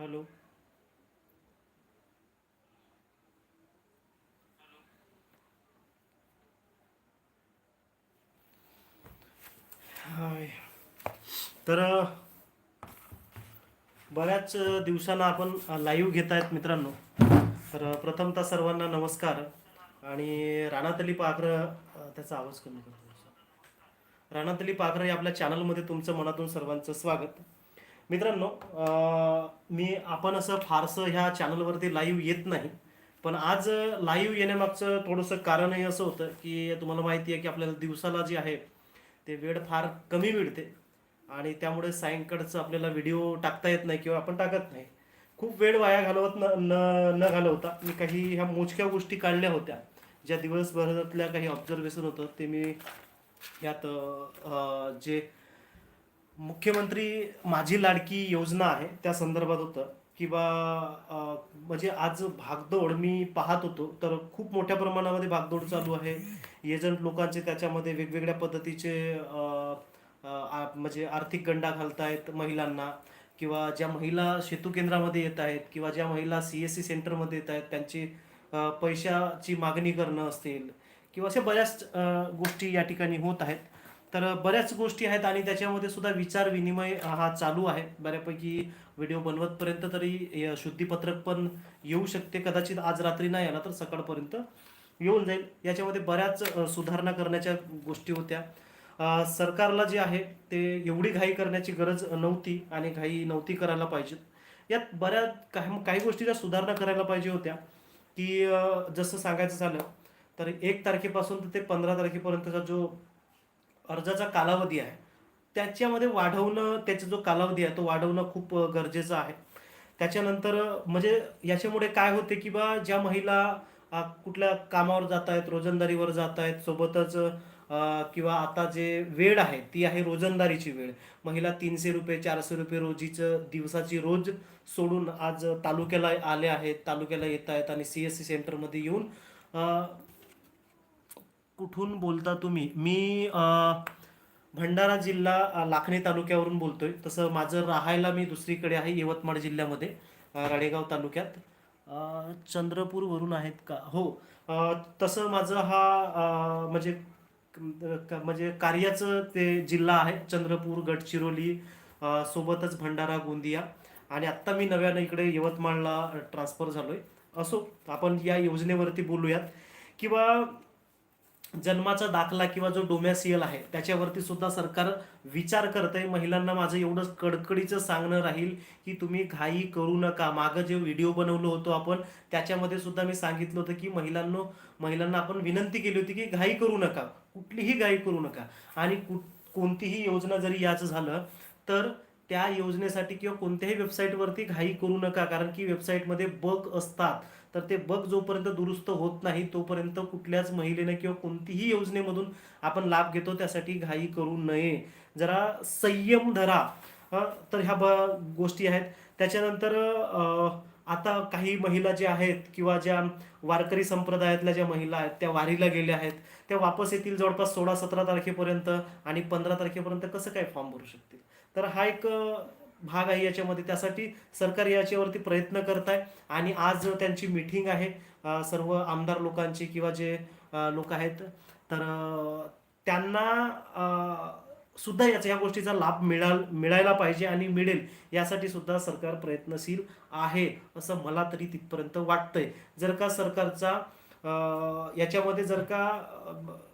Hello. हाय. तर बऱ्याच दिवसांना आपण लाईव्ह घेत आहेत मित्रांनो. तर प्रथमतः सर्वांना नमस्कार. आणि राणातली पाखरं त्याचा आवाज कमी करतो. राणातली पाखरं या आपल्या चॅनलमध्ये तुमचं मनातून सर्वांचं स्वागत. मित्रांनो मी आपण असं फारसं ह्या चॅनलवरती लाईव्ह येत नाही पण आज लाईव्ह येण्यामागचं थोडंसं कारणही असं होतं की तुम्हाला माहिती आहे की आपल्याला दिवसाला जे आहे ते वेळ फार कमी मिळते आणि त्यामुळे सायंकाळचं आपल्याला व्हिडिओ टाकता येत नाही किंवा आपण टाकत नाही. खूप वेळ वाया घालवत न न न घालवता मी काही ह्या मोजक्या गोष्टी काढल्या होत्या ज्या दिवसभरातल्या काही ऑब्झर्वेशन होतं ते मी ह्यात जे मुख्यमंत्री माझी लाडकी योजना आहे त्या संदर्भात होतं. किंवा म्हणजे आज भागदौड मी पाहत होतो तर खूप मोठ्या प्रमाणामध्ये भागदौड चालू आहे. एजंट लोकांचे त्याच्यामध्ये वेगवेगळ्या पद्धतीचे आ- म्हणजे आर्थिक गंडा घालतायत महिलांना. किंवा ज्या महिला सेतू केंद्रामध्ये येत आहेत किंवा ज्या महिला सी एस सी सेंटरमध्ये येत आहेत त्यांची पैशाची मागणी करणं असतील. किंवा अशा बऱ्याच गोष्टी या ठिकाणी होत आहेत. तर बऱ्याच गोष्टी आहेत आणि त्याच्यामध्ये सुद्धा विचार विनिमय हा चालू आहे. बऱ्यापैकी व्हिडिओ बनवतपर्यंत तरी शुद्धीपत्रक पण येऊ शकते. कदाचित आज रात्री नाही आला तर सकाळपर्यंत येऊन जाईल. याच्यामध्ये बऱ्याच सुधारणा करण्याच्या गोष्टी होत्या. सरकारला जे आहे ते एवढी घाई करण्याची गरज नव्हती आणि घाई नव्हती करायला पाहिजेत यात बऱ्याच काही काही गोष्टीच्या सुधारणा करायला पाहिजे होत्या की जसं सांगायचं झालं तर एक तारखेपासून तर ते पंधरा तारखेपर्यंतचा जो अर्जाचा कालावधी आहे. त्याच्यामध्ये वाढवणं त्याचा जो कालावधी आहे तो वाढवणं खूप गरजेचं आहे. त्याच्यानंतर म्हणजे याच्यामुळे काय होते की बा ज्या महिला कुठल्या कामावर जात आहेत रोजंदारीवर जात आहेत सोबतच किंवा आता जे वेळ आहे ती आहे रोजंदारीची वेळ. महिला तीनशे रुपये चारशे रुपये रोजीचं दिवसाची रोज सोडून आज तालुक्याला आले आहेत तालुक्याला येत आहेत आणि सी एस सी सेंटरमध्ये येऊन कुठून बोलता तुम्ही? मी भंडारा जिल्हा लाखणी तालुक्यावरून बोलतोय. तसं माझं राहायला मी दुसरीकडे आहे यवतमाळ जिल्ह्यामध्ये राळेगाव तालुक्यात. चंद्रपूरवरून आहेत का? हो. तसं माझं हा म्हणजे म्हणजे कार्याचं ते जिल्हा आहे चंद्रपूर गडचिरोली सोबतच भंडारा गोंदिया. आणि आत्ता मी नव्यानं इकडे यवतमाळला ट्रान्सफर झालोय. असो आपण या योजनेवरती बोलूयात. किंवा जन्माचा दाखला किंवा जो डोमॅसियल आहे त्याच्यावरती सुद्धा सरकार विचार करतंय. महिलांना माझं एवढं कडकडीचं सांगणं राहील की तुम्ही घाई करू नका. मागं जे व्हिडिओ बनवलो होतो आपण त्याच्यामध्ये सुद्धा मी सांगितलं होतं की महिलांनो महिलांना आपण विनंती केली होती की घाई करू नका. कुठलीही घाई करू नका. आणि कु- कोणतीही योजना जरी याचं झालं तर त्या योजनेसाठी किंवा कोणत्याही वेबसाईटवरती घाई करू नका. कारण की वेबसाईटमध्ये बग असतात. तर ते बग जोपर्यंत दुरुस्त होत नाही तोपर्यंत कुठल्याच महिलेने किंवा कोणतीही योजनेमधून आपण लाभ घेतो त्यासाठी घाई करू नये. जरा संयम धरा. तर ह्या ब गोष्टी आहेत. त्याच्यानंतर आता काही महिला ज्या आहेत किंवा ज्या वारकरी संप्रदायातल्या ज्या महिला आहेत त्या वारीला गेल्या आहेत त्या वापस येतील जवळपास सोळा सतरा तारखेपर्यंत आणि पंधरा तारखेपर्यंत कसं काय फॉर्म भरू शकतील? तर हा एक भाग आहे याच्यामध्ये. त्यासाठी सरकार याच्यावरती प्रयत्न करत आहे आणि आज त्यांची मिटिंग आहे सर्व आमदार लोकांची किंवा जे लोक आहेत तर त्यांना सुद्धा याचा या गोष्टीचा लाभ मिळाल मिळायला पाहिजे आणि मिळेल यासाठी सुद्धा सरकार प्रयत्नशील आहे असं मला तरी तिथपर्यंत वाटतंय. जर का सरकारचा याच्यामध्ये जर का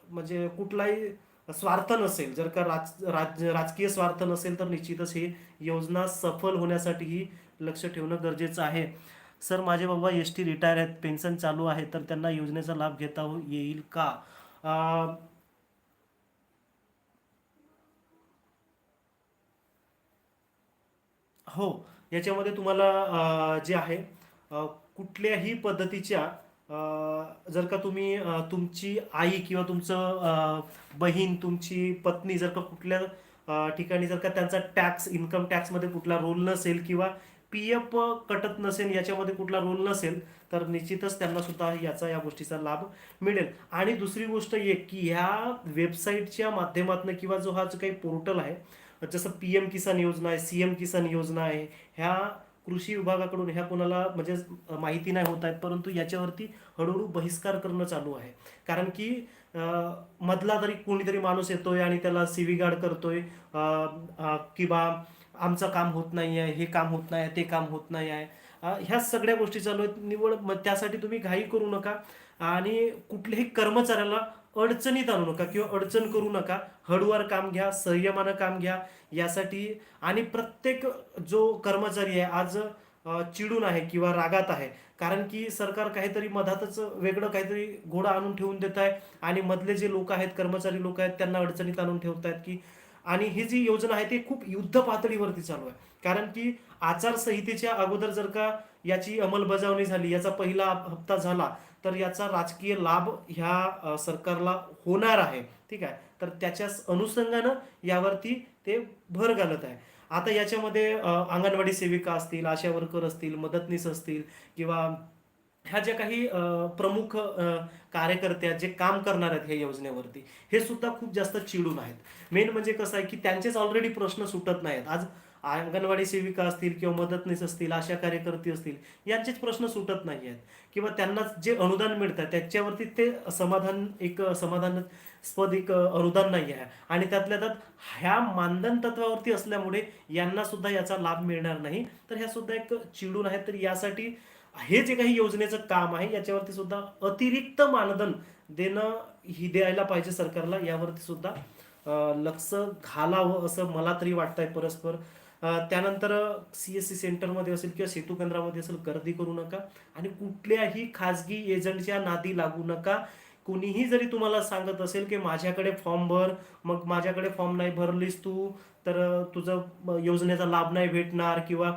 म्हणजे कुठलाही स्वार्थ नसेल जर का राज राज राजकीय स्वार्थ नसेल तर निश्चितच ही योजना सफल होण्यासाठीही लक्ष ठेवणं गरजेचं आहे. सर माझे बाबा एस टी रिटायर आहेत पेन्शन चालू आहे तर त्यांना योजनेचा लाभ घेता हो, येईल का? आ... हो याच्यामध्ये तुम्हाला जे आहे कुठल्याही पद्धतीच्या जर का तुम्ही तुमची आई किंवा तुमचं बहीण तुमची पत्नी जर का कुठल्या ठिकाणी जर का त्यांचा टॅक्स इन्कम टॅक्समध्ये कुठला रोल नसेल किंवा पी एफ कटत नसेल याच्यामध्ये कुठला रोल नसेल तर निश्चितच त्यांना सुद्धा याचा या गोष्टीचा लाभ मिळेल. आणि दुसरी गोष्ट एक की ह्या वेबसाईटच्या माध्यमातून किंवा जो हा जो काही पोर्टल आहे जसं पी एम किसान योजना आहे सी एम किसान योजना आहे ह्या कृषी विभागाकडून ह्या कोणाला म्हणजे माहिती नाही होत आहेत परंतु याच्यावरती हळूहळू बहिष्कार करणं चालू आहे. कारण की मधला तरी कोणीतरी माणूस येतोय आणि त्याला सिविगार्ड करतोय किंवा आमचं काम होत नाही आहे हे काम होत नाही आहे ते काम होत नाही आहे ह्या सगळ्या गोष्टी चालू आहेत. निवड मग त्यासाठी तुम्ही घाई करू नका आणि कुठल्याही कर्मचाऱ्याला अडचणीत आणू नका किंवा अडचण करू नका. हळूवार काम घ्या संयमानं काम घ्या यासाठी आणि प्रत्येक जो कर्मचारी आहे आज चिडून आहे किंवा रागात आहे कारण की सरकार काहीतरी मधातच वेगळं काहीतरी घोडा आणून ठेवून देत आहे आणि मधले जे लोक आहेत कर्मचारी लोक आहेत त्यांना अडचणीत आणून ठेवत आहेत की आणि ही जी योजना आहे ती खूप युद्ध पातळीवरती चालू आहे. कारण की आचारसंहितेच्या अगोदर जर का याची अंमलबजावणी झाली याचा पहिला हप्ता झाला तर याचा राजकीय लाभ ह्या सरकारला होणार आहे. ठीक आहे? तर त्याच्या अनुषंगानं यावरती ते भर घालत आहे. आता याच्यामध्ये अंगणवाडी सेविका असतील आशा वर्कर असतील मदतनीस असतील किंवा ह्या ज्या काही प्रमुख कार्यकर्त्या आहेत जे काम करणार आहेत ह्या योजनेवरती हे सुद्धा खूप जास्त चिडून आहेत. मेन म्हणजे कसं आहे की त्यांचेच ऑलरेडी प्रश्न सुटत नाहीत. आज अंगणवाडी सेविका असतील किंवा मदतनीस असतील आशा कार्यकर्ते असतील यांचेच प्रश्न सुटत नाही आहेत किंवा त्यांना जे अनुदान मिळतं त्याच्यावरती ते समाधान एक समाधानास्पद एक अनुदान नाही आहे. आणि त्यातल्या त्यात ह्या मानधन तत्वावरती असल्यामुळे यांना सुद्धा याचा लाभ मिळणार नाही. तर ह्या सुद्धा एक चिडून आहेत. तर यासाठी हे जे काही योजनेचं काम आहे याच्यावरती सुद्धा अतिरिक्त मानधन देणं ही द्यायला पाहिजे सरकारला. यावरती सुद्धा लक्ष घालावं असं मला तरी वाटतंय परस्पर. त्यानंतर सी एस सी सेंटरमध्ये असेल किंवा सेतू केंद्रामध्ये असेल गर्दी करू नका आणि कुठल्याही खाजगी एजंटच्या नादी लागू नका. कुणीही जरी तुम्हाला सांगत असेल की माझ्याकडे फॉर्म भर मग माझ्याकडे फॉर्म नाही भरलीस तू तर तुझं योजनेचा लाभ नाही भेटणार किंवा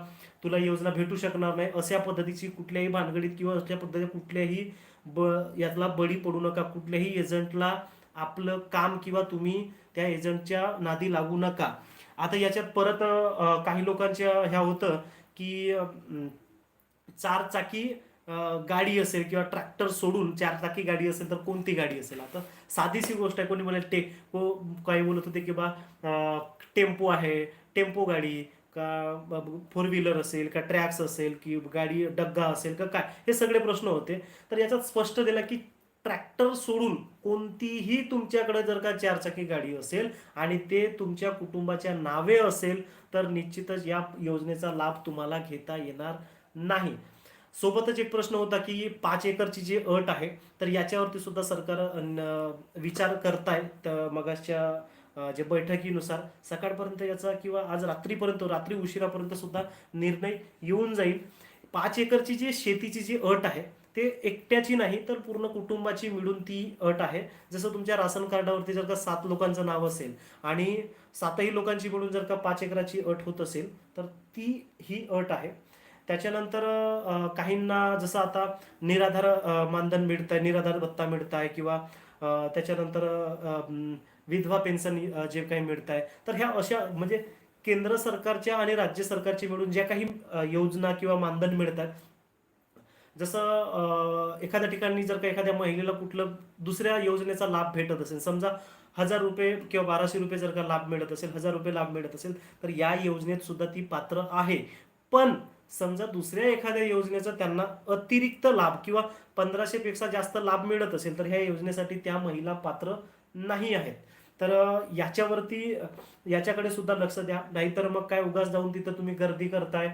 तुला योजना भेटू शकणार नाही. अशा पद्धतीची कुठल्याही भानगडीत किंवा अशा पद्धती कुठल्याही ब यातला बळी पडू नका. कुठल्याही एजंटला आपलं काम किंवा तुम्ही त्या एजंटच्या नादी लागू नका. आता याच्यात परत काही लोकांच्या ह्या होतं की चार चाकी गाडी असेल किंवा ट्रॅक्टर सोडून चार चाकी गाडी असेल तर कोणती गाडी असेल? आता साधीशी गोष्ट आहे कोणी मला टे को काही बोलत होते की बा टेम्पो आहे टेम्पो गाडी का फोर व्हीलर असेल का ट्रॅक्स असेल की गाडी डग्गा असेल का काय हे सगळे प्रश्न होते. तर याच्यात स्पष्ट दिला की ट्रॅक्टर सोडून कोणतीही तुमच्याकडे जर का चारचाकी गाडी असेल आणि ते तुमच्या कुटुंबाच्या नावे असेल तर निश्चितच या योजनेचा लाभ तुम्हाला घेता येणार नाही. सोबतच एक प्रश्न होता की पाच एकरची जी अट आहे तर याच्यावरती सुद्धा सरकार विचार करताय तर मगाच्या जे बैठकीनुसार सकाळपर्यंत याचा किंवा आज रात्रीपर्यंत रात्री उशिरापर्यंत सुद्धा निर्णय येऊन जाईल. पाच एकरची जी शेतीची जी अट आहे ते एकट्याची नाही तर पूर्ण कुटुंबाची मिळून ती अट आहे. जसं तुमच्या राशन कार्डावरती जर का सात लोकांचं नाव असेल आणि सातही लोकांची मिळून जर का पाच एकराची अट होत असेल तर ती ही अट आहे. त्याच्यानंतर काहींना जसं आता निराधार मानधन मिळत आहे निराधार भत्ता मिळत आहे किंवा त्याच्यानंतर विधवा पेन्शन जे काही मिळत आहे तर ह्या अशा म्हणजे केंद्र सरकारच्या आणि राज्य सरकारची मिळून ज्या काही योजना किंवा मानधन मिळतात जसं एखाद्या ठिकाणी जर का एखाद्या महिलेला कुठलं दुसऱ्या योजनेचा लाभ भेटत असेल समजा हजार रुपये किंवा बाराशे रुपये जर का लाभ मिळत असेल हजार रुपये लाभ मिळत असेल तर या योजनेत सुद्धा ती पात्र आहे. पण समजा दुसऱ्या एखाद्या योजनेचा त्यांना अतिरिक्त लाभ किंवा पंधराशे पेक्षा जास्त लाभ मिळत असेल तर ह्या योजनेसाठी त्या महिला पात्र नाही आहेत. तर याच्यावरती याच्याकडे सुद्धा लक्ष द्या. नाहीतर मग काय उगाच जाऊन तिथं तुम्ही गर्दी करताय.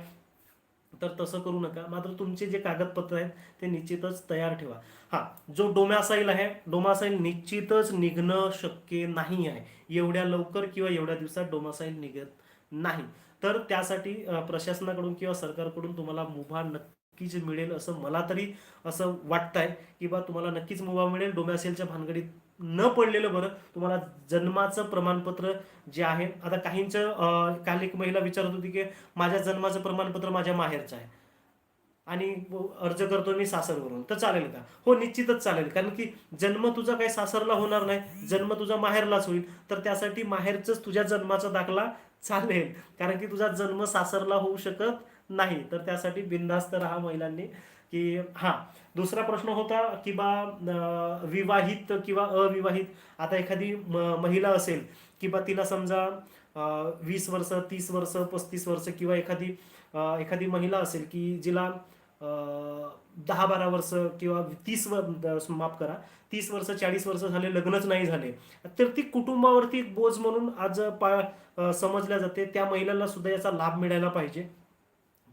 तर तसं करू नका. मात्र तुमचे जे कागदपत्र आहेत ते निश्चितच तयार ठेवा. हा जो डोमॅसाईल आहे डोमासाईल निश्चितच निघणं शक्य नाही आहे. एवढ्या लवकर किंवा एवढ्या दिवसात डोमासाईल निघत नाही. तर त्यासाठी प्रशासनाकडून किंवा सरकारकडून तुम्हाला मुभा नक्कीच मिळेल असं मला तरी असं वाटतंय. की बा तुम्हाला नक्कीच मुभा मिळेल. डोमॅसेलच्या भानगडीत न पडलेलं बरं. तुम्हाला जन्माचं प्रमाणपत्र जे आहे आता काहींचं काल एक महिला विचारत होती की माझ्या जन्माचं प्रमाणपत्र माझ्या माहेरचं आहे. आणि अर्ज करतो मी सासरवरून. तर चालेल का? हो निश्चितच चालेल. कारण की जन्म तुझा काही सासरला होणार नाही. जन्म तुझा माहेरलाच होईल. तर त्यासाठी माहेरचंच तुझ्या जन्माचा दाखला चालेल. कारण की तुझा जन्म सासरला होऊ शकत नाही. तर त्यासाठी बिनधास्त राहा महिलांनी. की हा दुसरा प्रश्न होता की बा विवाहित किंवा अविवाहित आता एखादी म- महिला असेल की बा तिला समजा वीस वर्ष तीस वर्ष पस्तीस वर्ष किंवा एखादी एखादी महिला असेल की जिला दहा बारा वर्ष किंवा तीस वर माफ करा तीस वर्ष चाळीस वर्ष झाले लग्नच नाही झाले तर ती कुटुंबावरती एक बोज म्हणून आज पा समजल्या जाते त्या महिलांना सुद्धा याचा लाभ मिळायला पाहिजे.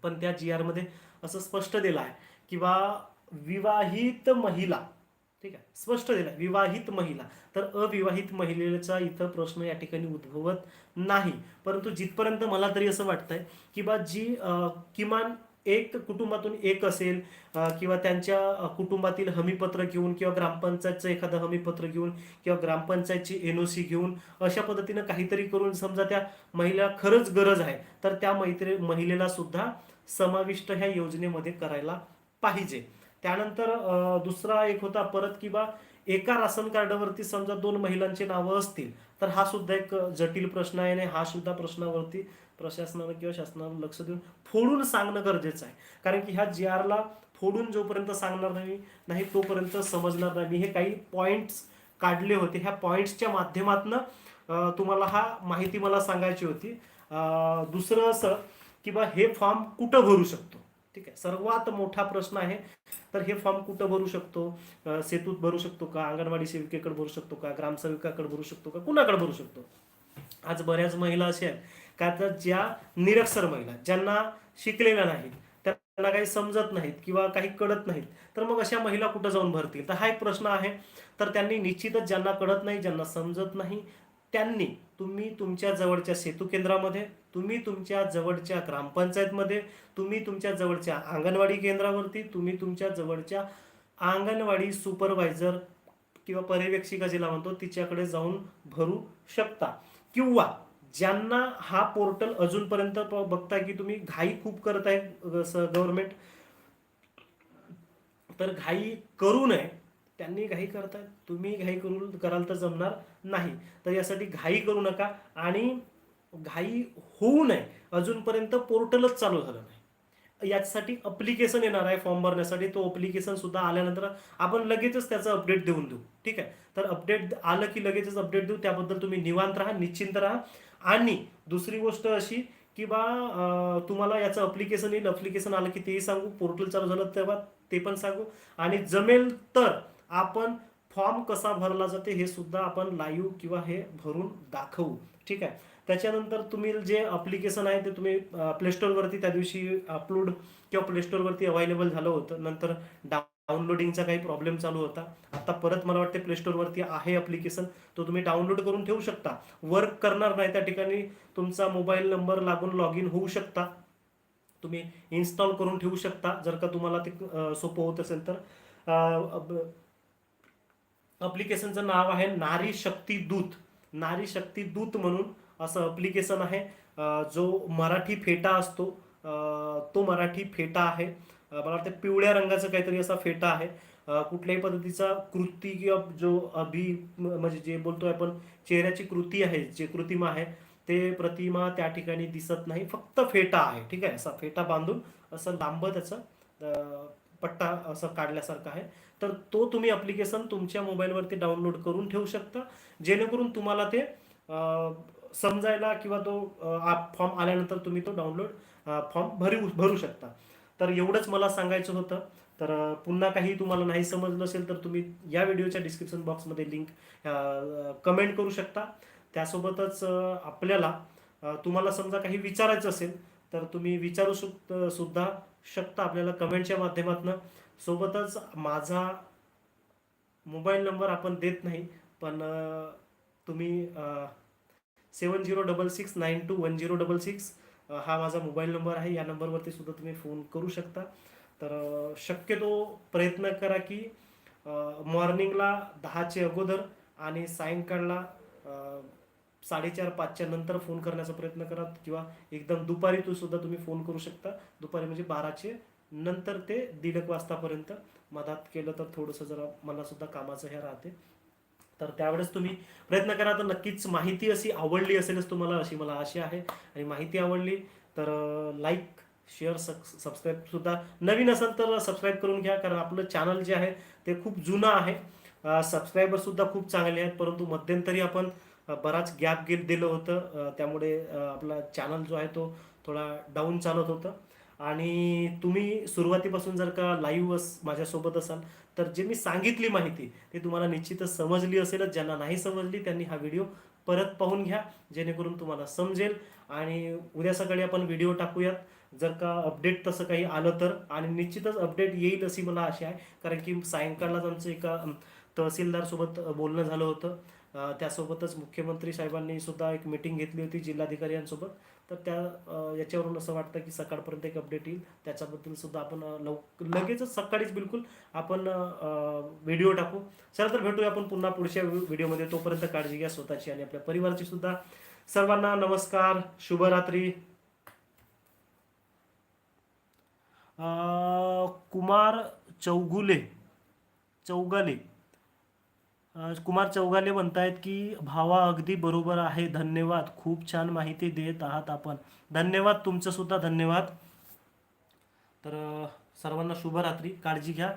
पण त्या जी आरमध्ये असं स्पष्ट दिलं आहे. किंवा विवाहित महिला ठीक आहे स्पष्ट दिलं विवाहित महिला. तर अविवाहित महिलेचा इथं प्रश्न या ठिकाणी उद्भवत नाही. परंतु जिथपर्यंत मला तरी असं वाटतंय की बा जी किमान एक कुटुंबातून एक असेल किंवा त्यांच्या कुटुंबातील हमीपत्र घेऊन किंवा ग्रामपंचायतचं एखादं हमीपत्र घेऊन किंवा ग्रामपंचायतची एन ओ सी घेऊन अशा पद्धतीनं काहीतरी करून समजा त्या महिला खरंच गरज आहे तर त्या मैत्री महिलेला सुद्धा समाविष्ट ह्या योजनेमध्ये करायला पाहिजे. त्यानंतर दुसरा एक होता परत की बा एका राशन कार्डावरती समजा दोन महिलांची नावं असतील तर हा सुद्धा एक जटिल प्रश्न आहे आणि हा सुद्धा प्रश्नावरती प्रशासनानं किंवा शासनानं लक्ष देऊन फोडून सांगणं गरजेचं आहे. कारण की ह्या जी आरला फोडून जोपर्यंत सांगणार नाही नाही तोपर्यंत समजणार नाही. हे काही पॉईंट्स काढले होते. ह्या पॉईंट्सच्या माध्यमातनं तुम्हाला हा माहिती मला सांगायची होती. दुसरं असं की बा हे फॉर्म कुठं भरू शकतो? ठीक आहे. सर्वात मोठा प्रश्न आहे तर हे फॉर्म कुठं भरू शकतो? सेतूत भरू शकतो का? अंगणवाडी सेविकेकडे भरू शकतो का? ग्रामसेविकाकडे भरू शकतो का? कुणाकडे भरू शकतो? आज बऱ्याच महिला अशा आहेत का तर ज्या निरक्षर महिला ज्यांना शिकलेल्या नाहीत त्यांना काही समजत नाहीत किंवा काही कळत नाहीत तर मग अशा महिला कुठं जाऊन भरतील? तर हा एक प्रश्न आहे. तर त्यांनी निश्चितच ज्यांना कळत नाही ज्यांना समजत नाही त्यांनी तुम्ही तुमच्या जवळच्या सेतू केंद्रामध्ये तुम्ही तुमच्या जवळच्या ग्रामपंचायतमध्ये तुम्ही तुमच्या जवळच्या अंगणवाडी केंद्रावरती तुम्ही तुमच्या जवळच्या अंगणवाडी सुपरवायझर किंवा पर्यवेक्षिका जिला म्हणतो तिच्याकडे जाऊन भरू शकता. किंवा ज्यांना हा पोर्टल अजूनपर्यंत बघता बघताय की तुम्ही घाई खूप करताय गव्हर्नमेंट तर घाई करू नये. त्यांनी घाई करतायत तुम्ही घाई करू कराल तर जमणार नाही. तर यासाठी घाई करू नका आणि घाई होऊ नये. अजूनपर्यंत पोर्टलच चालू झालं नाही. याच्यासाठी अप्लिकेशन येणार आहे फॉर्म भरण्यासाठी. तो अप्लिकेशन सुद्धा आल्यानंतर आपण लगेचच त्याचं अपडेट देऊन देऊ. ठीक आहे? तर अपडेट आलं की लगेचच अपडेट देऊ. त्याबद्दल तुम्ही निवांत राहा निश्चिंत राहा. आणि दुसरी गोष्ट अशी की बा तुम्हाला याचं अप्लिकेशन येईल. अप्लिकेशन आलं की तेही सांगू. पोर्टल चालू झालं तेव्हा ते पण सांगू. आणि जमेल तर आपण फॉर्म कसा भरला जाते हे सुद्धा आपण लाईव्ह किंवा हे भरून दाखवू. ठीक आहे? त्याच्यानंतर तुम्ही जे अप्लिकेशन आहे ते तुम्ही प्लेस्टोरवरती त्या दिवशी अपलोड किंवा प्लेस्टोरवरती अवेलेबल झालं होतं. नंतर डाउनलोडिंगचा काही प्रॉब्लेम चालू होता. आता परत मला वाटते प्लेस्टोरवरती आहे अप्लिकेशन तो तुम्ही डाउनलोड करून ठेवू शकता. वर्क करणार नाही त्या ठिकाणी तुमचा मोबाईल नंबर लागून लॉग इन होऊ शकता. तुम्ही इन्स्टॉल करून ठेवू शकता. जर का तुम्हाला ते सोपं होत असेल तर. अप्लिकेशनचं नाव आहे नारी शक्ती दूत. नारी शक्ती दूत म्हणून असं अप्लिकेशन आहे. जो मराठी फेटा असतो तो मराठी फेटा आहे. मला वाटतं पिवळ्या रंगाचं काहीतरी असा फेटा आहे. कुठल्याही पद्धतीचा कृती किंवा जो अभि म्हणजे जे बोलतोय आपण चेहऱ्याची कृती आहे जे कृतिमा आहे ते प्रतिमा त्या ठिकाणी दिसत नाही. फक्त फेटा आहे ठीक आहे? असा फेटा बांधून असं लांब त्याचं पट्टा असं काढल्यासारखं आहे. तर तो तुम्ही अप्लिकेशन तुमच्या मोबाईलवरती डाउनलोड करून ठेवू शकता. जेणेकरून तुम्हाला ते समजायला किंवा तो फॉर्म आल्यानंतर तुम्ही तो डाउनलोड फॉर्म भरू भरू शकता. तर एवढंच मला सांगायचं होतं. तर पुन्हा काही तुम्हाला नाही समजलं असेल तर तुम्ही या व्हिडिओच्या डिस्क्रिप्शन बॉक्समध्ये लिंक कमेंट करू शकता. त्यासोबतच आपल्याला तुम्हाला समजा काही विचारायचं असेल तर तुम्ही विचारू शक सुद्धा शकता. आपल्याला कमेंटच्या माध्यमातून सोबतच माझा मोबाईल नंबर आपण देत नाही पण तुम्ही seven zero double six nine two one zero double six हा माझा मोबाईल नंबर आहे. या नंबरवरती सुद्धा तुम्ही फोन करू शकता. तर शक्यतो प्रयत्न करा की मॉर्निंगला दहाचे अगोदर आणि सायंकाळला साडेचार पाचच्या नंतर फोन करण्याचा प्रयत्न करा किंवा एकदम दुपारी तू सुद्धा तुम्ही फोन करू शकता. दुपारी म्हणजे बाराचे नंतर ते दीड एक वाजतापर्यंत मधात केलं तर थोडंसं जरा मला सुद्धा कामाचं हे राहते. तर त्यावेळेस तुम्ही प्रयत्न करा तर नक्कीच माहिती अशी आवडली असेलच तुम्हाला अशी मला आशा आहे. आणि माहिती आवडली तर लाईक शेअर सबस्क्राईब सुद्धा नवीन असेल तर सबस्क्राईब करून घ्या कारण आपलं चॅनल जे आहे ते खूप जुनं आहे. सबस्क्रायबर सुद्धा खूप चांगले आहेत परंतु मध्यंतरी आपण बराच गॅप गे दिलं होतं. त्यामुळे आपला चॅनल जो आहे तो थोडा डाऊन चालत होतं. आणि तुम्ही सुरुवातीपासून जर का लाईव्ह माझ्यासोबत असाल तर जे मी सांगितली माहिती ती तुम्हाला निश्चितच समजली असेलच. ज्यांना नाही समजली त्यांनी हा व्हिडिओ परत पाहून घ्या जेणेकरून तुम्हाला समजेल. आणि उद्या सकाळी आपण व्हिडिओ टाकूयात. जर का अपडेट तसं काही आलं तर आणि निश्चितच अपडेट येईल अशी मला आशा आहे. कारण की सायंकाळलाच आमचं एका तहसीलदारसोबत बोलणं झालं होतं. त्यासोबतच मुख्यमंत्री साहेबांनी सुद्धा एक मिटिंग घेतली होती जिल्हाधिकाऱ्यांसोबत. तर त्या याच्यावरून असं वाटतं की सकाळपर्यंत एक अपडेट येईल. त्याच्याबद्दल सुद्धा आपण लव लगेचच सकाळीच बिलकुल आपण व्हिडिओ टाकू. चला तर भेटूया आपण पुन्हा पुढच्या व्हिडिओमध्ये तोपर्यंत काळजी घ्या स्वतःची आणि आपल्या परिवाराची सुद्धा. सर्वांना नमस्कार. शुभरात्री. कुमार चौगुले. चौगाले. कुमार चौगाले म्हणतायत की भावा अगदी बरोबर आहे धन्यवाद. खूप छान माहिती देत आहात आपण. धन्यवाद तुमचं सुद्धा धन्यवाद. तर सर्वांना शुभरात्री. काळजी घ्या.